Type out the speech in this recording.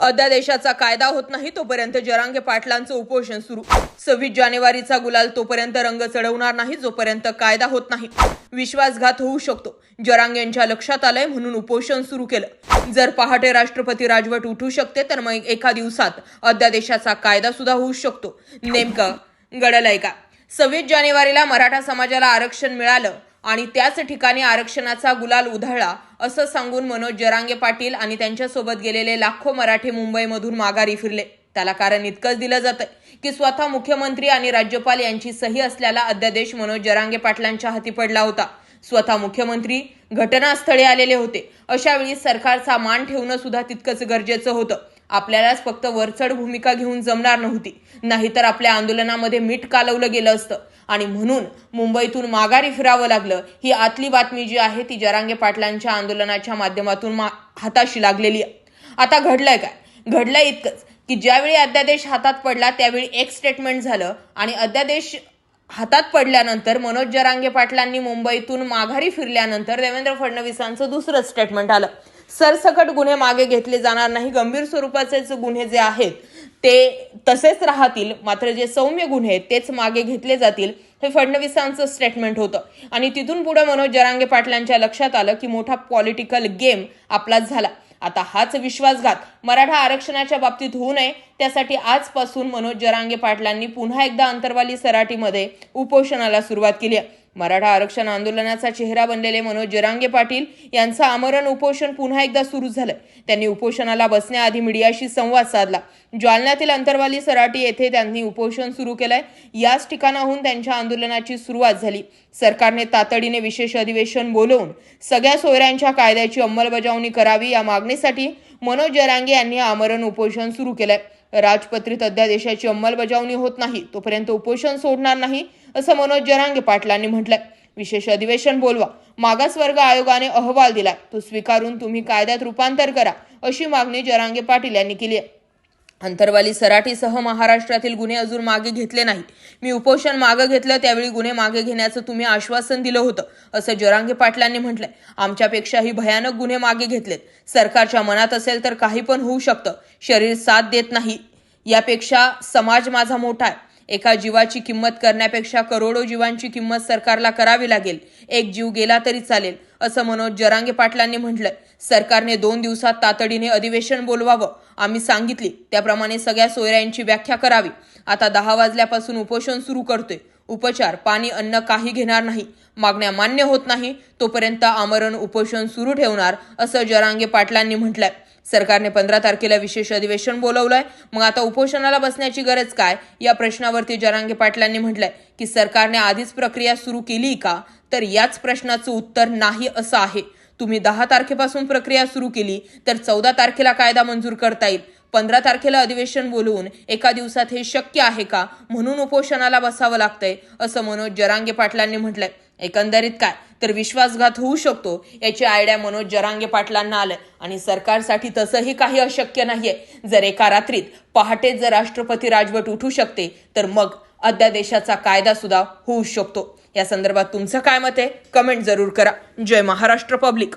अध्यादेशाचा कायदा होत नाही तोपर्यंत जरांगे पाटलांचं उपोषण सुरू. सव्वीस जानेवारीचा गुलाल तोपर्यंत रंग चढवणार नाही जोपर्यंत कायदा होत नाही. विश्वासघात होऊ शकतो. जरांगेंच्या लक्षात आलंय म्हणून उपोषण सुरू केलं. जर पहाटे राष्ट्रपती राजवट उठू शकते तर मग एका दिवसात अध्यादेशाचा कायदा सुद्धा होऊ शकतो. नेमकं घडलंय का? सव्वीस जानेवारीला मराठा समाजाला आरक्षण मिळालं आणि त्याच ठिकाणी आरक्षणाचा गुलाल उधळला असं सांगून मनोज जरांगे पाटील आणि त्यांच्यासोबत गेलेले लाखो मराठी मुंबईमधून माघारी फिरले. त्याला कारण इतकंच दिलं जातं की स्वतः मुख्यमंत्री आणि राज्यपाल यांची सही असलेला अध्यादेश मनोज जरांगे पाटलांच्या हाती पडला होता. स्वतः मुख्यमंत्री घटनास्थळी आलेले होते. अशावेळी सरकारचा मान ठेवणं सुद्धा तितकंच गरजेचं होतं. आपल्यालाच फक्त वरचढ भूमिका घेऊन जमणार नव्हती. नाहीतर आपल्या आंदोलनामध्ये मीठ कालवलं गेलं असतं. आणि म्हणून मुंबईतून माघारी फिरावं लागलं ही आतली बातमी जी आहे ती जरांगे पाटलांच्या आंदोलनाच्या माध्यमातून मा हाताशी लागलेली आहे. आता घडलंय काय? घडलंय इतकंच की ज्यावेळी अध्यादेश हातात पडला त्यावेळी एक स्टेटमेंट झालं आणि अध्यादेश हातात पडल्यानंतर मनोज जरांगे पाटलांनी मुंबईतून माघारी फिरल्यानंतर देवेंद्र फडणवीसांचं दुसरं स्टेटमेंट आलं. सरसकट गुन्हे मागे घेतले जाणार नाही. गंभीर स्वरूपाचेच गुन्हे जे आहेत ते तसेच राहतील. मात्र जे सौम्य गुन्हे आहेत तेच मागे घेतले जातील. हे फडणवीसांचं स्टेटमेंट होतं. आणि तिथून पुढे मनोज जरांगे पाटलांच्या लक्षात आलं की मोठा पॉलिटिकल गेम आपलाच झाला. आता हाच विश्वासघात मराठा आरक्षणाच्या बाबतीत होऊ नये. त्यासाठी आजपासून मनोज जरांगे पाटलांनी पुन्हा एकदा अंतरवाली सराटीमध्ये उपोषणाला सुरुवात केली आहे. मराठा आरक्षण आंदोलनाचा चेहरा बनलेले मनोज जरांगे पाटील यांचं आमरण उपोषण पुन्हा एकदा सुरू झालं. त्यांनी उपोषणाला बसण्याआधी मीडियाशी संवाद साधला. जालन्यातील अंतरवाली सराटी येथे त्यांनी उपोषण सुरू केलंय. याच ठिकाणाहून त्यांच्या आंदोलनाची सुरुवात झाली. सरकारने तातडीने विशेष अधिवेशन बोलवून सगळ्या सोयऱ्यांच्या कायद्याची अंमलबजावणी करावी या मागणीसाठी मनोज जरांगे यांनी आमरण उपोषण सुरू केलंय. राजपत्रित अध्यादेशाची अंमलबजावणी होत नाही. तोपर्यंत उपोषण सोडणार नाही. असं मनोज जरांगे पाटलांनी म्हटलंय. विशेष अधिवेशन बोलवा. मागासवर्ग आयोगाने अहवाल दिलाय. तो स्वीकारून तुम्ही कायद्यात रूपांतर करा अशी मागणी जरांगे पाटील यांनी केली आहे. अंतरवाली सराटीसह महाराष्ट्रातील गुन्हे अजून मागे घेतले नाही मी उपोषण मागे घेतलं त्यावेळी गुन्हे मागे घेण्याचं तुम्ही आश्वासन दिलं होतं असं जरांगे पाटलांनी म्हटलंय. आमच्यापेक्षाही भयानक गुन्हे मागे घेतलेत. सरकारच्या मनात असेल तर काही पण होऊ शकतं. शरीर साथ देत नाही. यापेक्षा समाज माझा मोठा आहे. एका जीवाची किंमत करण्यापेक्षा करोडो जीवांची किंमत सरकारला करावी लागेल. एक जीव गेला तरी चालेल असं मनोज जरांगे पाटलांनी म्हटलंय. सरकारने दोन दिवसात तातडीने अधिवेशन बोलवावं आम्ही सांगितली. त्याप्रमाणे सगळ्या सोयऱ्यांची व्याख्या करावी. आता दहा वाजल्यापासून उपोषण सुरू करतोय. उपचार पाणी अन्न काही घेणार नाही. मागण्या मान्य होत नाही. तोपर्यंत आमरण उपोषण सुरू ठेवणार असं जरांगे पाटलांनी म्हटलंय. सरकारने पंधरा तारखेला विशेष अधिवेशन बोलवलंय. मग आता उपोषणाला बसण्याची गरज काय? या प्रश्नावरती जरांगे पाटलांनी म्हटलंय की सरकारने आधीच प्रक्रिया सुरू केली का? तर याच प्रश्नाचं उत्तर नाही असं आहे. तुम्ही दहा तारखेपासून प्रक्रिया सुरू केली तर चौदा तारखेला कायदा मंजूर करता येईल. पंधरा तारखेला अधिवेशन बोलवून एका दिवसात हे शक्य आहे का म्हणून उपोषणाला बसावं लागतंय असं मनोज जरांगे पाटलांनी म्हटलंय. एकंदरीत काय? तर विश्वासघात होऊ शकतो याची आयडिया मनोज जरांगे पाटलांना आलंय. आणि सरकारसाठी तसंही काही अशक्य नाहीये. जर एका रात्रीत पहाटे जर राष्ट्रपती राजवट उठू शकते तर मग अध्यादेशाचा कायदा सुद्धा होऊ शकतो. या संदर्भात तुमचं काय मत आहे? कमेंट जरूर करा. जय महाराष्ट्र पब्लिक.